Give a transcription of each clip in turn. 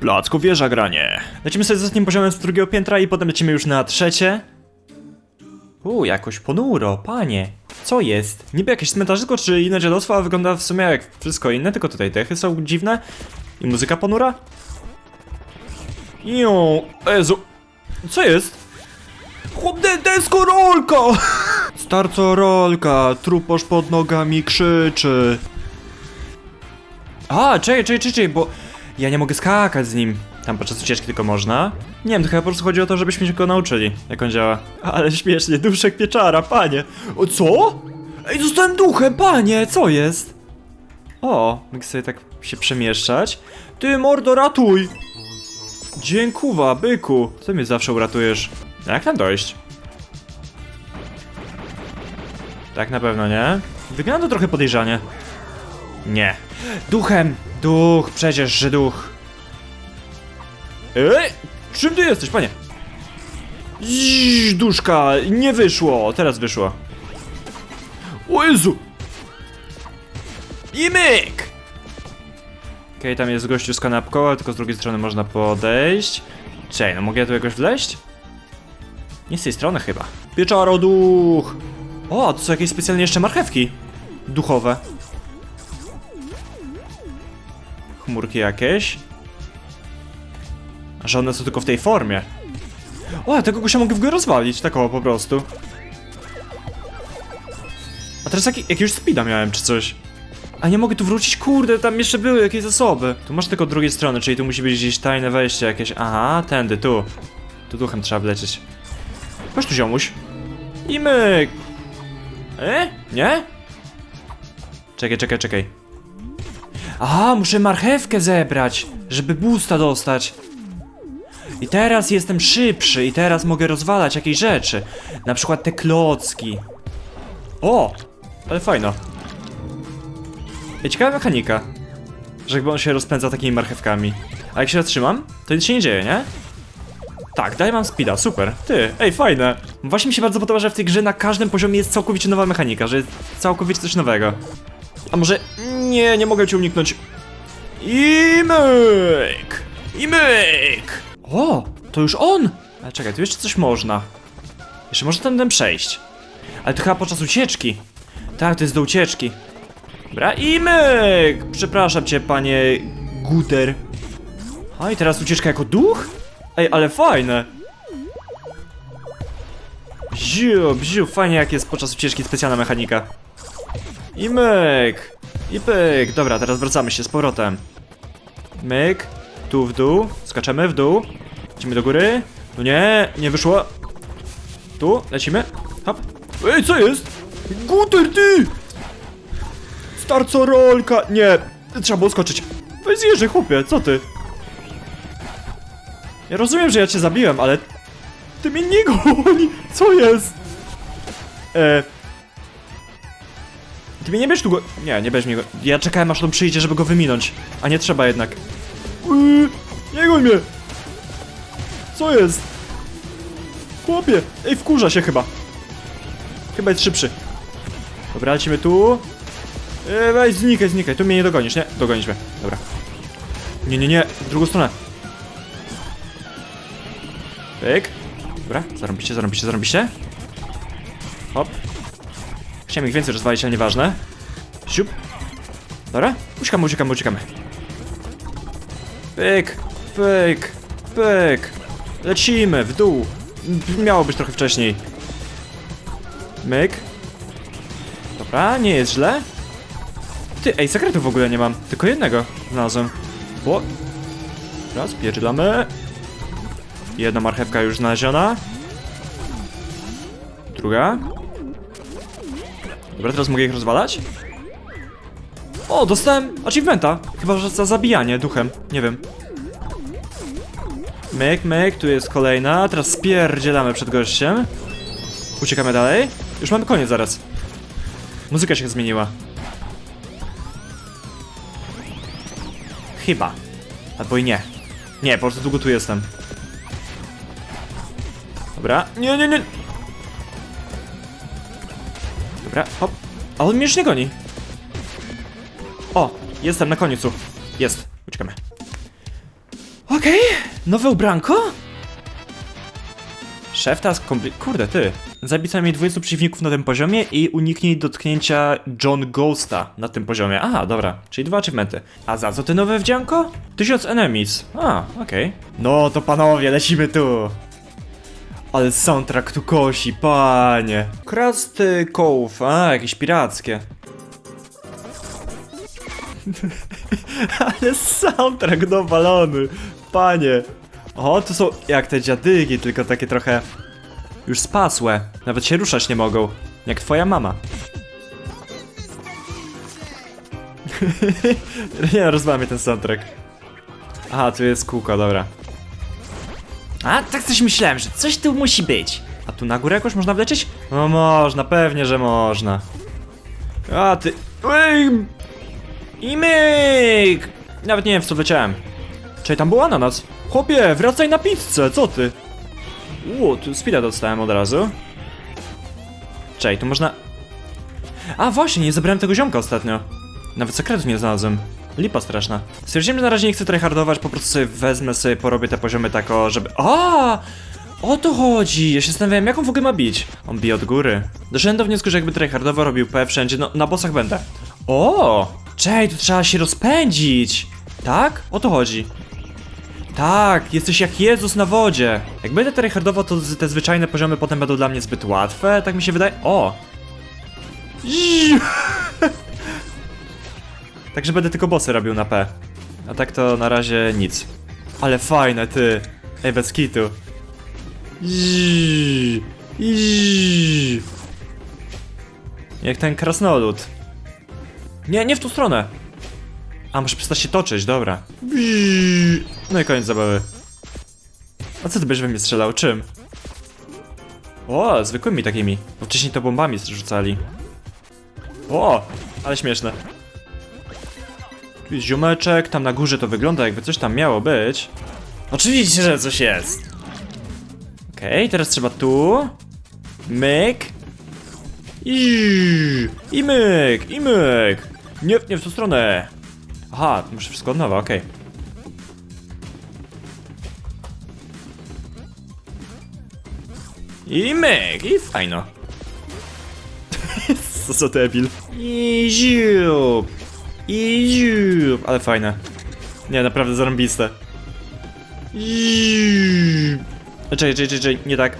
Placku wieża granie. Lecimy sobie z ostatnim poziomem z drugiego piętra i potem lecimy już na trzecie. Uuu, jakoś ponuro, panie. Co jest? Niby jakieś cmentarzysko czy inne dziadostwo, a wygląda w sumie jak wszystko inne, tylko tutaj dechy są dziwne. I muzyka ponura. Iu, Jezu. Co jest? Chłop, de deskorolka! Starcorolka, truposz pod nogami krzyczy. A, czekaj, czekaj, czekaj, bo ja nie mogę skakać z nim. Tam podczas ucieczki tylko można. Nie wiem, to chyba po prostu chodzi o to, żebyśmy się go nauczyli, jak on działa. Ale śmiesznie, duszek pieczara, panie. O, co? Ej, zostałem duchem, panie, co jest? O, mogę sobie tak się przemieszczać. Ty, mordo, ratuj! Dziękuwa, byku. Co mnie zawsze uratujesz? Jak tam dojść? Tak na pewno nie. Wygląda to trochę podejrzanie. Nie. Duchem! Duch, przecież, że duch. Ej! Czym ty jesteś, panie? Zzz, duszka, nie wyszło, teraz wyszło. O Jezu! I myk! Okej, tam jest gościu z kanapką, ale tylko z drugiej strony można podejść. Czej, no mogę tu jakoś wleźć? Nie z tej strony chyba. Pieczaro duch! O, to są jakieś specjalnie jeszcze marchewki. Duchowe. Chmurki jakieś. Że one są tylko w tej formie. O, tego gościa mogę w ogóle rozwalić, tak o, po prostu. A teraz jaki, jakiegoś speeda miałem, czy coś. A nie mogę tu wrócić, kurde, tam jeszcze były jakieś zasoby. Tu masz tylko od drugiej strony, czyli tu musi być gdzieś tajne wejście jakieś. Aha, tędy, tu. Tu duchem trzeba wlecieć. Chodź tu, ziomuś. I myk. E? Nie? Czekaj, czekaj, czekaj. Aha, muszę marchewkę zebrać, żeby boosta dostać. I teraz jestem szybszy i teraz mogę rozwalać jakieś rzeczy. Na przykład te klocki. O! Ale fajno. I ciekawa mechanika. Że jakby on się rozpędza takimi marchewkami. A jak się zatrzymam, to nic się nie dzieje, nie? Tak, daj mam speeda, super. Ty, ej, fajne. Właśnie mi się bardzo podoba, że w tej grze na każdym poziomie jest całkowicie nowa mechanika, że jest całkowicie coś nowego. A może... Nie, nie mogę cię uniknąć. I myk! I myk! O, to już on! Ale czekaj, tu jeszcze coś można. Jeszcze można tędy przejść. Ale to chyba podczas ucieczki. Tak, to jest do ucieczki. Dobra, i myk! Przepraszam cię, panie Guter. A i teraz ucieczka jako duch? Ej, ale fajne! Bziu, bziu, fajnie jak jest podczas ucieczki specjalna mechanika. I myk! I pyk! Dobra, teraz wracamy się z powrotem. Myk, tu w dół, skaczemy w dół, lecimy do góry. Tu nie, nie wyszło. Tu, lecimy. Hop. Ej, co jest? Guter, ty! Starcorolka! Nie, trzeba było skoczyć. Weź zjeżdżaj, chłopie, co ty? Ja rozumiem, że ja cię zabiłem, ale... Ty mnie nie goni! Co jest? E... Ty nie bierz tu go... Nie, nie bierz mnie go... Ja czekałem aż on przyjdzie, żeby go wyminąć. A nie trzeba jednak. Yy, nie goń mnie! Co jest? Chłopie! Ej, wkurza się chyba. Chyba jest szybszy. Dobra, lecimy tu. Ej, weź, znikaj, znikaj. Tu mnie nie dogonisz, nie? Dogonisz mnie. Dobra. Nie, nie, nie. W drugą stronę. Pyk. Dobra, zarąbiście, zarąbiście, zarąbiście. Hop. Chciałem ich więcej rozwalić, ale nieważne. Siup. Dobra, uciekamy, uciekamy, uciekamy. Pyk, pyk, pyk. Lecimy w dół. Miało być trochę wcześniej. Myk. Dobra, nie jest źle. Ty, ej, sekretu w ogóle nie mam. Tylko jednego znalazłem. O. Raz, pierdzilamy. Jedna marchewka już znaleziona. Druga. Dobra, teraz mogę ich rozwalać? O, dostałem achievementa. Chyba, że za zabijanie duchem. Nie wiem. Myk, myk, tu jest kolejna. Teraz spierdzielamy przed gościem. Uciekamy dalej. Już mamy koniec zaraz. Muzyka się zmieniła. Chyba. Albo i nie. Nie, po prostu długo tu jestem. Dobra. Nie, nie, nie. Dobra, hop. A on mnie już nie goni. O, jestem na końcu. Jest. Uciekamy. Okej, nowe ubranko? Szef task kompli... Kurde, ty. Zabij najmniej 20 przeciwników na tym poziomie i uniknij dotknięcia John Ghosta na tym poziomie. Aha, dobra, czyli dwa achievementy. A za co te nowe wdzianko? 1000 enemies. A, okej. No to panowie, lecimy tu. Ale soundtrack tu kosi, panie. Krasty Cove, a, jakieś pirackie. Ale soundtrack dowalony, panie. O, to są jak te dziadygi, tylko takie trochę już spasłe. Nawet się ruszać nie mogą. Jak twoja mama. nie, rozwala mnie ten soundtrack. Aha, tu jest kółko, dobra. A, tak coś myślałem, że coś tu musi być. A tu na górę jakoś można wlecieć? No można, pewnie, że można. A, ty... Ej! I myk! Nawet nie wiem w co wleciałem. Czej, tam był ananas. Chłopie, wracaj na pizzę, co ty? Uuu, tu speeda dostałem od razu. Czej, tu można... A właśnie, nie zabrałem tego ziomka ostatnio. Nawet sekretów nie znalazłem. Lipa straszna. Stwierdziłem, że na razie nie chcę tryhardować, po prostu sobie wezmę sobie, porobię te poziomy tako, żeby... A! O to chodzi! Ja się zastanawiałem, jak on w ogóle ma bić. On bije od góry. Doszedłem do wniosku, że jakby tryhardowo robił P wszędzie, no na bossach będę. O! Czej, tu trzeba się rozpędzić! Tak? O to chodzi. Tak, jesteś jak Jezus na wodzie. Jak będę tryhardowo, to te zwyczajne poziomy potem będą dla mnie zbyt łatwe, tak mi się wydaje. O! Także będę tylko bossy robił na P. A tak to na razie nic. Ale fajne, ty. Ej, bez kitu. Ziu! Ziu! Jak ten krasnolud. Nie, nie w tą stronę. A, muszę przestać się toczyć, dobra. Bzzz. No i koniec zabawy. A co ty będziesz we mnie strzelał? Czym? O, zwykłymi takimi. Bo wcześniej to bombami rzucali. O, ale śmieszne. Ziomeczek, tam na górze to wygląda jakby coś tam miało być. Oczywiście, że coś jest. Okej, teraz trzeba tu. Myk. I, I myk, i myk. Nie, nie w tą stronę. Aha, muszę wszystko od nowa, okej. I myk, i fajno. Co za debil. I ziup. I. Ale fajne. Nie, naprawdę zarąbiste. Ziup. Czekaj, czekaj, czekaj, nie tak.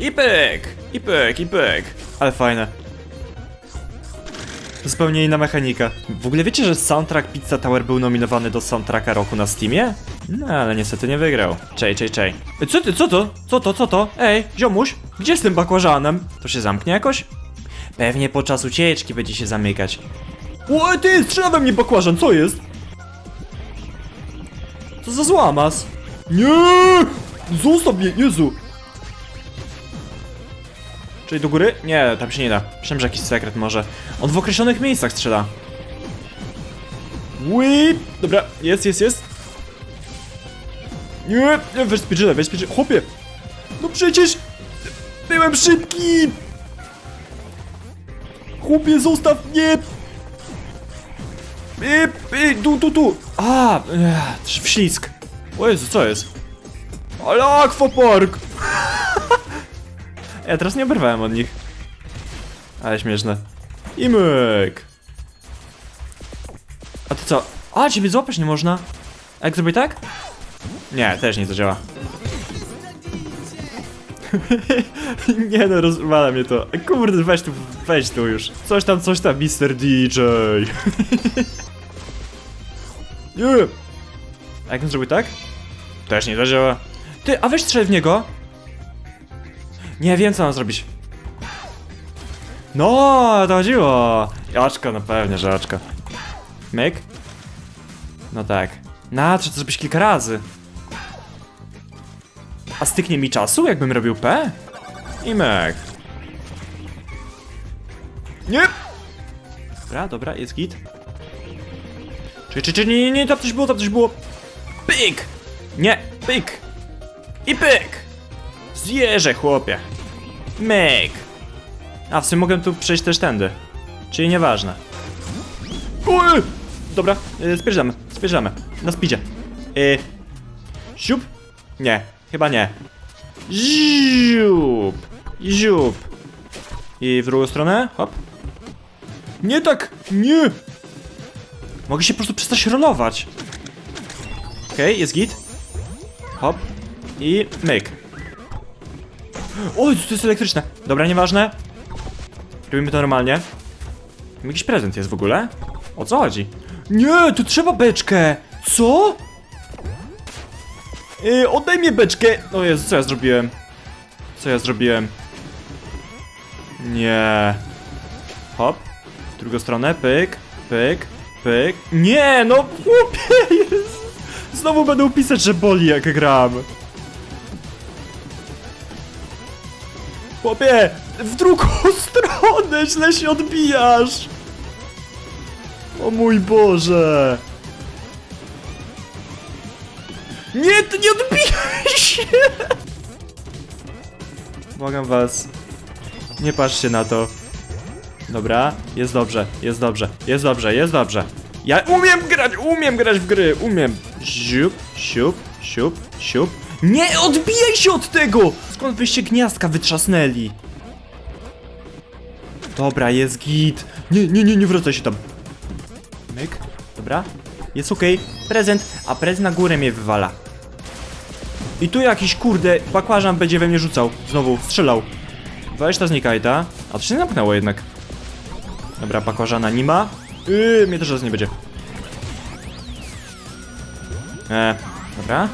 I pyk, i pyk, i pyk. Ale fajne. Zupełnie inna mechanika. W ogóle wiecie, że soundtrack Pizza Tower był nominowany do soundtracka roku na Steamie? No, ale niestety nie wygrał. Czej, czej, czej. E, Co ty, co to? Co to, co to? Ej, ziomuś, gdzie z tym bakłażanem? To się zamknie jakoś? Pewnie podczas ucieczki będzie się zamykać. O, ty, strzela we mnie bakłażan, co jest? Co za złamas? Nie! Zostaw mnie, Jezu! Czyli do góry? Nie, tam się nie da. Myślałem, że jakiś sekret może. On w określonych miejscach strzela. Whip! Dobra, jest, jest, jest. Nie, nie, weź speedrunę, weź speedrunę. Chłopie! No przecież... Byłem szybki! Chłopie, zostaw mnie! Ej, ej, tu, tu, tu! A, ech, wślizg. O Jezu, co jest? Ale akwapark! Ja teraz nie oberwałem od nich. Ale śmieszne. I myk. A ty co? A, ciebie złapać nie można. A jak zrobię tak? Nie, też nie zadziała. nie no, rozwala mnie to. Kurde, weź tu, weź tu już. Coś tam, coś tam, Mr. DJ. nie. A jak on zrobi tak? Też nie zadziała. Ty, a weź strzel w niego. Nie wiem co mam zrobić. No, to chodziło. Oczko, no pewnie, że oczko. Myk? No tak. Na, trzeba to zrobić kilka razy. A styknie mi czasu, jakbym robił P? I myk. Nie! Dobra, dobra, jest git. Czy, nie, nie, nie, tam coś było, tam coś było. Pyk! Nie, pyk! I pyk! Zjeżdżę, chłopie. Myk. A, w sumie mogę tu przejść też tędy. Czyli nieważne. Uy! Dobra, yy, spierzamy, spierzamy. Na speedzie. Yy, Ziup. Nie, chyba nie. Ziup. Ziup. I w drugą stronę, hop. Nie tak, nie. Mogę się po prostu przestać rolować. Okej, jest git. Hop. I myk. Oj, to jest elektryczne. Dobra, nieważne. Robimy to normalnie. Jakiś prezent jest w ogóle? O co chodzi? Nie, tu trzeba beczkę! Co? Yy, oddaj mi beczkę! O Jezu, co ja zrobiłem? Co ja zrobiłem? Nie. Hop. W drugą stronę, pyk, pyk, pyk. Nie, no chłopie. Znowu będę pisać, że boli jak gram. Chłopie, w drugą stronę źle się odbijasz. O mój Boże. Nie, to nie odbijaj się. Błagam was. Nie patrzcie na to. Dobra, jest dobrze, jest dobrze, jest dobrze, jest dobrze. Ja umiem grać, umiem grać w gry, umiem. Siup, siup, siup, siup. Nie odbijaj się od tego! Skąd wyście gniazdka wytrzasnęli? Dobra, jest git. Nie, nie, nie, nie wracaj się tam. Myk, dobra. Jest okej. Prezent, a prezent na górę mnie wywala. I tu jakiś kurde bakłażan będzie we mnie rzucał. Znowu, strzelał. Weź ta znikaj, ta. A to się nie zamknęło jednak. Dobra, bakłażana nie ma. Yy, mnie też raz nie będzie. E, dobra.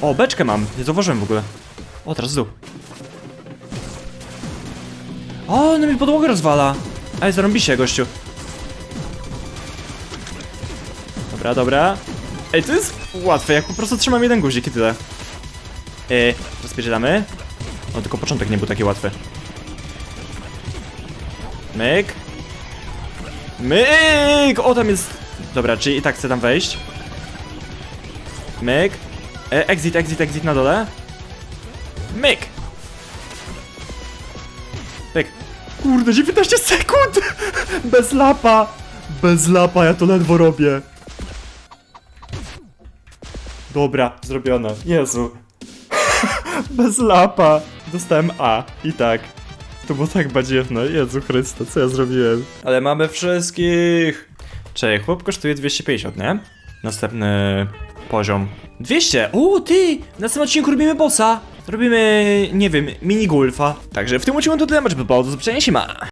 O, beczkę mam. Nie zauważyłem w ogóle. O, teraz dół. O, no mi podłogę rozwala. Ej, zarąbiście, gościu. Dobra, dobra. Ej, to jest łatwe, jak po prostu trzymam jeden guzik i tyle. Yy, rozpierdzielamy. No, tylko początek nie był taki łatwy. Myk. Myk! O, tam jest... Dobra, czyli i tak chcę tam wejść. Myk. E, exit, exit, exit na dole. Myk. Myk. Kurde, 19 sekund! Bez lapa! Bez lapa, ja to ledwo robię. Dobra, zrobione. Jezu. Bez lapa. Dostałem A. I tak. To było tak badziewne. Jezu Chryste, co ja zrobiłem? Ale mamy wszystkich. Cześć, chłop kosztuje 250, nie? Następny poziom. 200! O, ty! W następnym odcinku robimy bossa. Robimy, nie wiem, mini golfa. Także w tym odcinku to tyle, by było do zobaczenia się ma.